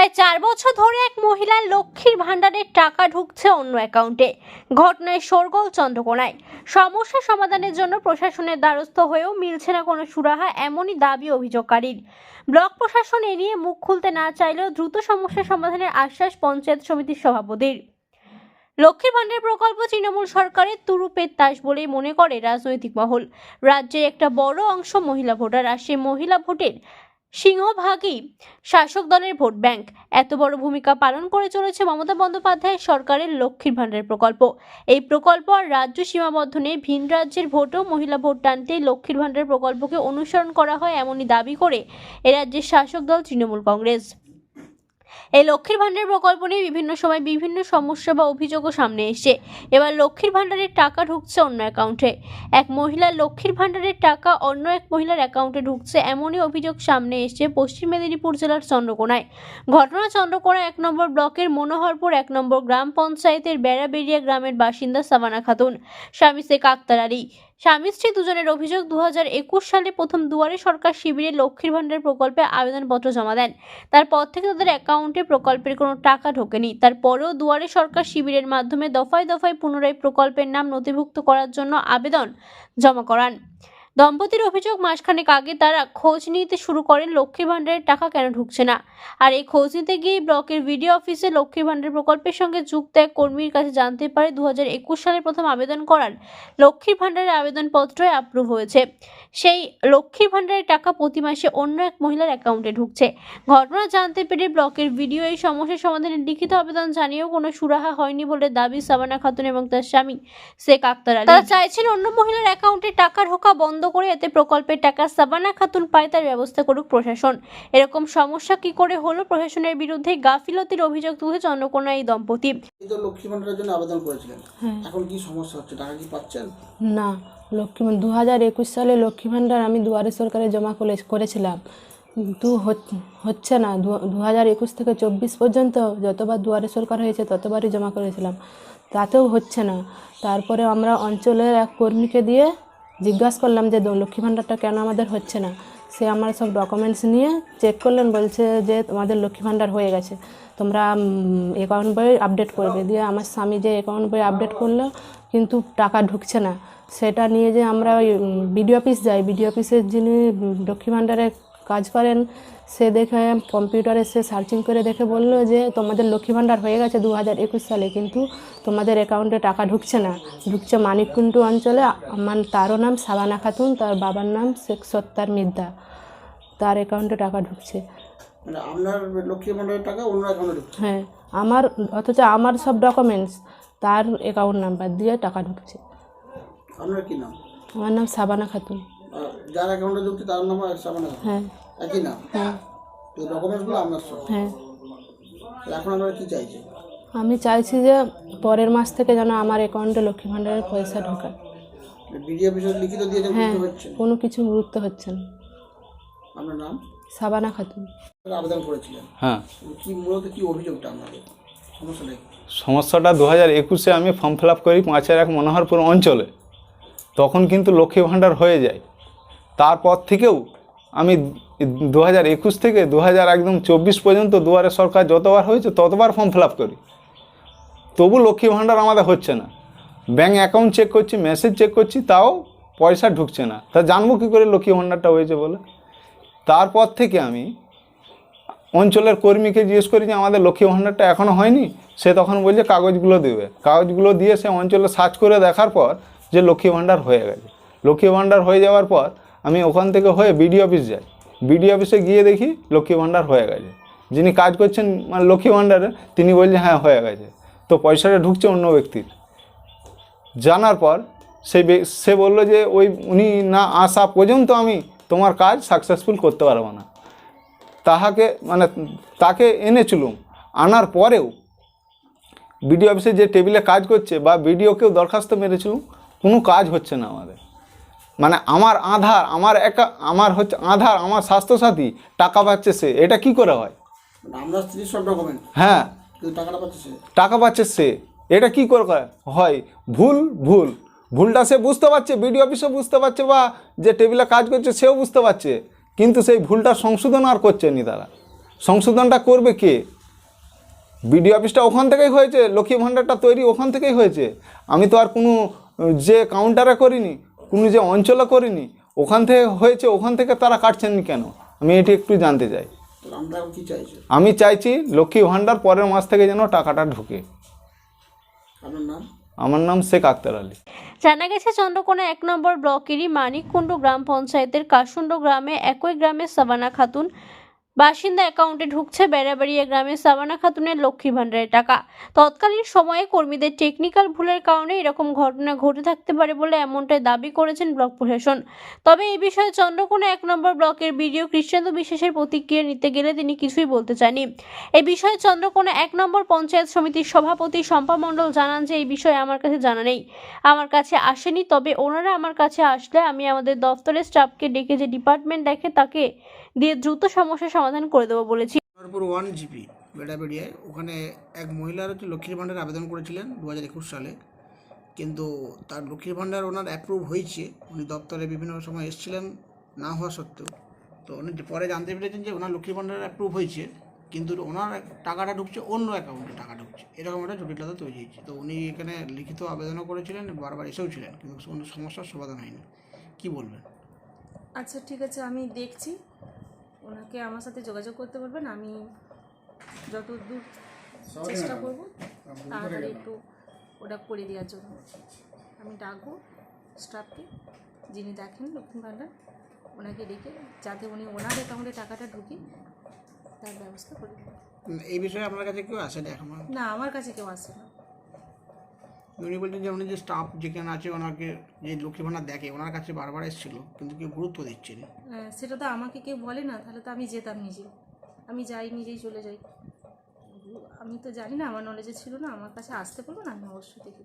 প্রায় চার বছর ধরে এক মহিলার লক্ষ্মীর ভাণ্ডারের টাকা ঢুকছে অন্য অ্যাকাউন্টে। ঘটনায় শোরগোল চন্দ্রকোনায়। সমস্যা সমাধানের জন্য প্রশাসনের দ্বারস্থ হয়েও মিলছে না কোনো সুরাহা, এমনই দাবি অভিযোগকারীর। ব্লক প্রশাসন এড়িয়ে মুখ খুলতে না চাইলেও দ্রুত সমস্যা সমাধানের আশ্বাস পঞ্চায়েত সমিতির সভাপতির। লক্ষ্মীর ভাণ্ডার প্রকল্প তৃণমূল সরকারের তুরুপের তাস বলেই মনে করে রাজনৈতিক মহল। রাজ্যে একটা বড় অংশ মহিলা ভোটার, আর সেই মহিলা ভোটের সিংহভাগই শাসক দলের ভোট ব্যাংক। এত বড় ভূমিকা পালন করে চলেছে মমতা বন্দ্যোপাধ্যায় সরকারের লক্ষ্মীর ভাণ্ডার প্রকল্প। এই প্রকল্প আর রাজ্য সীমাবদ্ধ নিয়ে ভিন রাজ্যের ভোটও মহিলা ভোট টানতে লক্ষ্মীর ভাণ্ডার প্রকল্পকে অনুসরণ করা হয় এমনই দাবি করে এ রাজ্যের শাসক দল তৃণমূল কংগ্রেস। এই লক্ষ্মীর ভাণ্ডার প্রকল্প নিয়ে বিভিন্ন সময় বিভিন্ন সমস্যা বা অভিযোগও সামনে এসছে। এবার লক্ষ্মীর ভাণ্ডারের টাকা ঢুকছে অন্য অ্যাকাউন্টে। এক মহিলার লক্ষ্মীর ভাণ্ডারের টাকা অন্য এক মহিলার অ্যাকাউন্টে ঢুকছে এমনই অভিযোগ সামনে এসছে পশ্চিম মেদিনীপুর জেলার চন্দ্রকোনায়। ঘটনা চন্দ্রকোনা এক নম্বর ব্লকের মনোহরপুর এক নম্বর গ্রাম পঞ্চায়েতের বেড়াবেড়িয়া গ্রামের বাসিন্দা সাবানা খাতুন। স্বামী শেখ আক্তার আলী স্বামী স্ত্রী দুজনের অভিযোগ দু হাজার একুশ সালে প্রথম দুয়ারে সরকার শিবিরে লক্ষ্মীর ভাণ্ডার প্রকল্পে আবেদনপত্র জমা দেন। তারপর থেকে তাদের অ্যাকাউন্টে প্রকল্পের কোনো টাকা ঢোকেনি। তারপরেও দুয়ারে সরকার শিবিরের মাধ্যমে দফায় দফায় পুনরায় প্রকল্পের নাম নথিভুক্ত করার জন্য আবেদন জমা করান। দম্পতির অভিযোগ মাসখানেক আগে তারা খোঁজ নিতে শুরু করেন, লক্ষ্মী ভাণ্ডারের টাকা কেন ঢুকছে না? আর এই খোঁজ নিতে গিয়ে ব্লকের ভিডিও অফিসে লক্ষ্মী ভাণ্ডার প্রকল্পের সঙ্গে যুক্ত এক কর্মীর কাছে জানতে পারে দু সালে প্রথম আবেদন করার লক্ষ্মীর ভাণ্ডারের আবেদনপত্র অ্যাপ্রুভ হয়েছে। সেই লক্ষ্মীর ভাণ্ডারের টাকা প্রতি মাসে অন্য এক মহিলার অ্যাকাউন্টে ঢুকছে। ঘটনা জানতে পেরে ব্লকের ভিডিও এই সমস্যার সমাধানে লিখিত আবেদন জানিয়েও কোনো সুরাহা হয়নি বলে দাবি সাবানা খাতুন এবং তার স্বামী শেখ আক্তার আলী। তারা চাইছেন অন্য মহিলার অ্যাকাউন্টে টাকা ঢোকা বন্ধ করে এতে প্রকল্পের টাকা সাবানা খাতুন পায় তার ব্যবস্থা করুক প্রশাসন। এরকম সমস্যা কি করে হলো প্রশাসনের বিরুদ্ধে গাফিলতির অভিযোগ তুলে চন্দ্রকোনা এই দম্পতি? লক্ষ্মী ভাণ্ডারের জন্য আবেদন করেছিলেন। হ্যাঁ। এখন কি সমস্যা হচ্ছে? টাকা কি পাচ্ছেন? না লক্ষ্মী দু হাজার একুশ সালে লক্ষ্মী ভাণ্ডার আমি দুয়ারে সরকারে জমা করে করেছিলাম। কিন্তু হচ- হচ্ছে না। দু হাজার একুশ থেকে চব্বিশ পর্যন্ত যতবার দুয়ারে সরকার হয়েছে ততবারই জমা করেছিলাম। তাতেও হচ্ছে না। তারপরে আমরা অঞ্চলের এক কর্মীকে দিয়ে জিজ্ঞাসা করলাম যে লক্ষ্মী ভাণ্ডারটা কেন আমাদের হচ্ছে না? সে আমার সব ডকুমেন্টস নিয়ে চেক করলেন, বলছে যে, তোমাদের লক্ষ্মী ভাণ্ডার হয়ে গেছে। তোমরা অ্যাকাউন্ট বই আপডেট করবে। দিয়ে আমার স্বামী যে অ্যাকাউন্ট বই আপডেট করল, কিন্তু টাকা ঢুকছে না। সেটা নিয়ে যে আমরা ওই বিডিও অফিস যাই। বিডিও অফিসের যিনি লক্ষ্মী ভাণ্ডারে কাজ করেন। সে দেখে কম্পিউটারে সে সার্চিং করে দেখে বলল যে তোমাদের লক্ষ্মী ভাণ্ডার হয়ে গেছে দু হাজার একুশ সালে কিন্তু তোমাদের অ্যাকাউন্টে টাকা ঢুকছে না। ঢুকছে মানিককুণ্ডু অঞ্চলে। আমার তারও নাম সাবানা খাতুন তার বাবার নাম শেখ সত্তার মিদ্দা। তার অ্যাকাউন্টে টাকা ঢুকছে। মানে আপনার লক্ষ্মী ভাণ্ডারের টাকা অন্য অ্যাকাউন্টে ঢুকছে? হ্যাঁ আমার অথচ আমার সব ডকুমেন্টস তার অ্যাকাউন্ট নাম্বার দিয়ে টাকা ঢুকছে। আপনার কি নাম? আমার নাম সাবানা খাতুন। যার অ্যাকাউন্টে ঢুকছে তার নাম আর সাবানা হ্যাঁ। একই নাম হ্যাঁ। এই ডকুমেন্টসগুলো আপনার সব? হ্যাঁ। এখন আপনারা কি চাইছেন? আমি চাইছি যে পরের মাস থেকে যেন আমার অ্যাকাউন্টে লক্ষ্মী ভাণ্ডারের পয়সা ঢোকায়। বিডিও অফিসে লিখিত দিয়েছেন হ্যাঁ কোনো কিছু গুরুত্ব হচ্ছে না। আপনার নাম? সাবানা খাতুন। আবেদন করেছিলেন। হ্যাঁ। কি মূলত কি অভিযোগটা আপনাদের সমস্যাটা সমস্যাটা দু হাজার একুশে আমি ফর্ম ফিল আপ করি পাঁচের এক মনোহরপুর অঞ্চলে। তখন কিন্তু লক্ষ্মী ভাণ্ডার হয়ে যায়। তারপর থেকেও আমি দু হাজার একুশ থেকে দু হাজার একদম চব্বিশ পর্যন্ত দুয়ারে সরকার যতবার হয়েছে ততবার ফর্ম ফিল আপ করি। তবু লক্ষ্মী ভাণ্ডার আমাদের হচ্ছে না। ব্যাঙ্ক অ্যাকাউন্ট চেক করছি মেসেজ চেক করছি, তাও পয়সা ঢুকছে না। তা জানব কী করে লক্ষ্মী ভাণ্ডারটা হয়েছে বলে? তারপর থেকে আমি অঞ্চলের কর্মীকে জিজ্ঞেস করি যে, আমাদের লক্ষ্মী ভাণ্ডারটা এখনও হয়নি? সে তখন বলছে, কাগজগুলো দেবে। কাগজগুলো দিয়ে সে অঞ্চলে সার্চ করে দেখার পর যে লক্ষ্মী ভাণ্ডার হয়ে গেছে। লক্ষ্মী ভাণ্ডার হয়ে যাওয়ার পর আমি ওখান থেকে হয়ে বিডি অফিস যাই। বিডি অফিসে গিয়ে দেখি লক্ষ্মী ভাণ্ডার হয়ে গেছে। যিনি কাজ করছেন মানে লক্ষ্মী ভাণ্ডারে, তিনি বলছে হ্যাঁ হয়ে গেছে। তো পয়সাটা ঢুকছে অন্য ব্যক্তির। জানার পর সেই সে বলল যে, ওই উনি না আসা পর্যন্ত আমি তোমার কাজ সাকসেসফুল করতে পারব না। তাহাকে মানে তাকে এনেছিলুম। আনার পরেও বিডিও অফিসে যে টেবিলে কাজ করছে বা বিডিওকেও দরখাস্ত মেরেছিলুম, কোনো কাজ হচ্ছে না আমাদের। মানে আমার আধার আমার একা আমার হচ্ছে আধার আমার স্বাস্থ্যসাথী টাকা পাচ্ছে সে এটা কি করে হয়? আপনার স্ত্রীর সব ডকুমেন্ট হ্যাঁ। টাকাটা পাচ্ছে সে? টাকা পাচ্ছে সে এটা কি করে করে? হয় ভুল ভুল। ভুলটা সে বুঝতে পারছে বিডিও অফিসও বুঝতে পারছে বা যে টেবিলে কাজ করছে সেও বুঝতে পারছে। কিন্তু সেই ভুলটা সংশোধন আর করছে নি তারা। সংশোধনটা করবে কে? বিডিও অফিসটা ওখান থেকেই হয়েছে লক্ষ্মী ভাণ্ডারটা তৈরি ওখান থেকেই হয়েছে। আমি তো আর কোনো যে কাউন্টারে করিনি কোনো যে অঞ্চলে করিনি ওখান থেকে হয়েছে ওখান থেকে তারা কাটছেন কেন? আমি এটি একটু জানতে চাই। আমি চাইছি লক্ষ্মী ভাণ্ডার পরের মাস থেকে যেন টাকাটা ঢুকে। আমার নাম শেখ আক্তার আলী। জানা গেছে চন্দ্রকোনা এক নম্বর ব্লকেরই মানিককুণ্ড গ্রাম পঞ্চায়েতের কাশুন্ড গ্রামে একই গ্রামে সাবানা খাতুন বাসিন্দা অ্যাকাউন্টে ঢুকছে বেড়াবাড়িয়া গ্রামে সাবানা খাতুনের লক্ষ্মী ভাণ্ডারের টাকা। তৎকালীন সময়ে কর্মীদের টেকনিক্যাল ভুলের কারণে এরকম ঘটনা ঘটে থাকতে পারে বলে এমনটাই দাবি করেছেন ব্লক প্রশাসন। তবে এই বিষয়ে চন্দ্রকোনা এক নম্বর ব্লকের বিডিও কৃষ্ণেন্দু বিশ্বাসের প্রতিক্রিয়া নিতে গেলে তিনি কিছুই বলতে চাননি। এই বিষয়ে চন্দ্রকোনা এক নম্বর পঞ্চায়েত সমিতির সভাপতি শম্পা মণ্ডল জানান যে, এই বিষয়ে আমার কাছে জানা নেই। আমার কাছে আসেনি, তবে ওনারা আমার কাছে আসলে আমি আমাদের দফতরের স্টাফকে ডেকে যে ডিপার্টমেন্ট দেখে তাকে দিয়ে দ্রুত সমস্যার সমাধান করে দেবো বলেছি। সোনারপুর ওয়ান জিপি বেড়াবেড়িয়ায়। ওখানে এক মহিলার হচ্ছে লক্ষ্মীর ভাণ্ডার আবেদন করেছিলেন দু হাজার একুশ সালে। কিন্তু তার লক্ষ্মীর ভাণ্ডার ওনার অ্যাপ্রুভ হয়েছে। উনি দপ্তরে বিভিন্ন সময় এসেছিলেন না হওয়া সত্ত্বেও। তো উনি পরে জানতে পেরেছেন যে ওনার লক্ষ্মীর ভাণ্ডার অ্যাপ্রুভ হয়েছে। কিন্তু ওনার টাকাটা ঢুকছে অন্য অ্যাকাউন্টে টাকা ঢুকছে। এরকম একটা জটিলতা তৈরি হয়েছে। তো উনি এখানে লিখিত আবেদনও করেছিলেন বারবার এসেও ছিলেন। কিন্তু কোনো সমস্যার সমাধান হয়নি। কী বলবেন? আচ্ছা ঠিক আছে আমি দেখছি। ওনাকে আমার সাথে যোগাযোগ করতে বলবেন আমি যত দূর চেষ্টা করব তাড়াতাড়ি একটু ওটা করে দেওয়ার জন্য। আমি ডাকবো স্টাফকে যিনি দেখেন লক্ষ্মী ভাণ্ডার ওনাকে ডেকে যাতে উনি ওনার অ্যাকাউন্টে টাকাটা ঢুকে তার ব্যবস্থা করে দেবেন এই বিষয়ে আপনার কাছে কেউ আসেনি এখন? না আমার কাছে কেউ আসে না উনি বলছেন যে উনি যে স্টাফ যেখানে আছে ওনাকে যে লক্ষ্মী ভাণ্ডার দেখে ওনার কাছে বারবার এসেছিল কিন্তু কেউ গুরুত্ব দিচ্ছে না আহ, সেটা তো আমাকে কেউ বলে না তাহলে তো আমি যেতাম নিজে। আমি যাই নিজেই চলে যাই। আমি তো জানি না আমার নলেজে ছিল না আমার কাছে আসতে পারব না আমি অবশ্যই দেখি